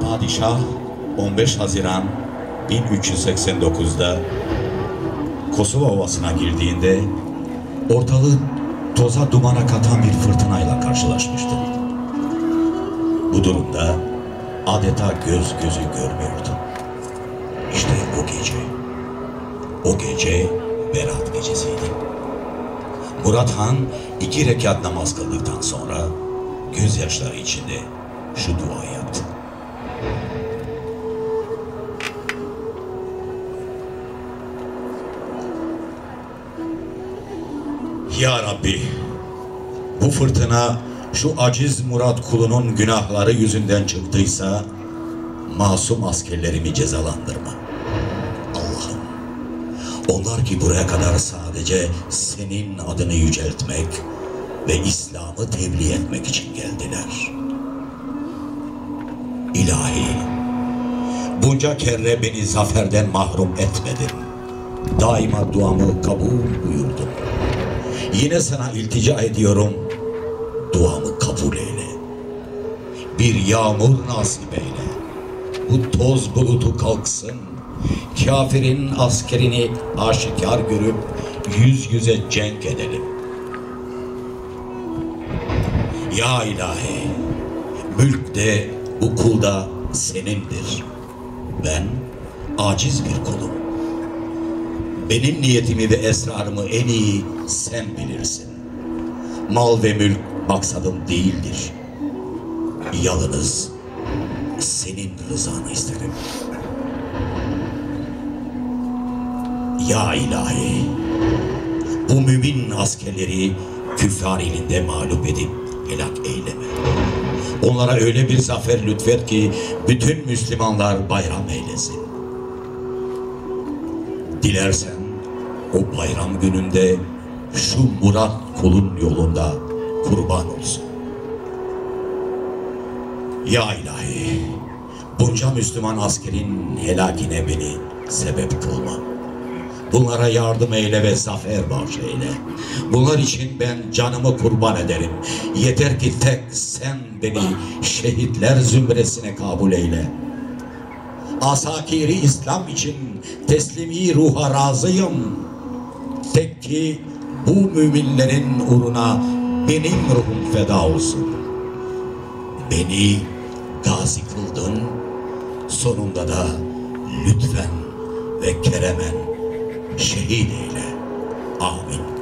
Padişah 15 Haziran 1389'da Kosova Ovası'na girdiğinde ortalığı toza dumana katan bir fırtınayla karşılaşmıştı. Bu durumda adeta göz gözü görmüyordu. İşte o gece, o gece Berat gecesiydi. Murat Han iki rekat namaz kıldıktan sonra gözyaşları içinde şu duayı yaptı. Ya Rabbi, bu fırtına şu aciz Murat kulunun günahları yüzünden çıktıysa masum askerlerimi cezalandırma. Allah'ım, onlar ki buraya kadar sadece senin adını yüceltmek ve İslam'ı tebliğ etmek için geldiler. İlahi, bunca kere beni zaferden mahrum etmedin. Daima duamı kabul buyurdun. Yine sana iltica ediyorum. Duamı kabul eyle. Bir yağmur nasip eyle. Bu toz bulutu kalksın. Kafirin askerini aşikar görüp yüz yüze cenk edelim. Ya ilahi, mülk de bu kul da senindir. Ben aciz bir kulum. Benim niyetimi ve esrarımı en iyi sen bilirsin. Mal ve mülk maksadım değildir. Yalnız senin rızanı isterim. Ya ilahi, bu mümin askerleri küffar elinde mağlup edip helak eyleme. Onlara öyle bir zafer lütfet ki bütün Müslümanlar bayram eylesin. Dilersen o bayram gününde şu Murat kulun yolunda kurban olsun. Ya ilahi, bunca Müslüman askerin helakine beni sebep kılma. Bunlara yardım eyle ve zafer bahşeyle. Bunlar için ben canımı kurban ederim. Yeter ki tek sen beni şehitler zümresine kabul eyle. Asakiri İslam için teslimi ruha razıyım. Tek ki bu müminlerin uğruna benim ruhum feda olsun. Beni gazi kıldın, sonunda da lütfen ve keremen şehit eyle. Amin.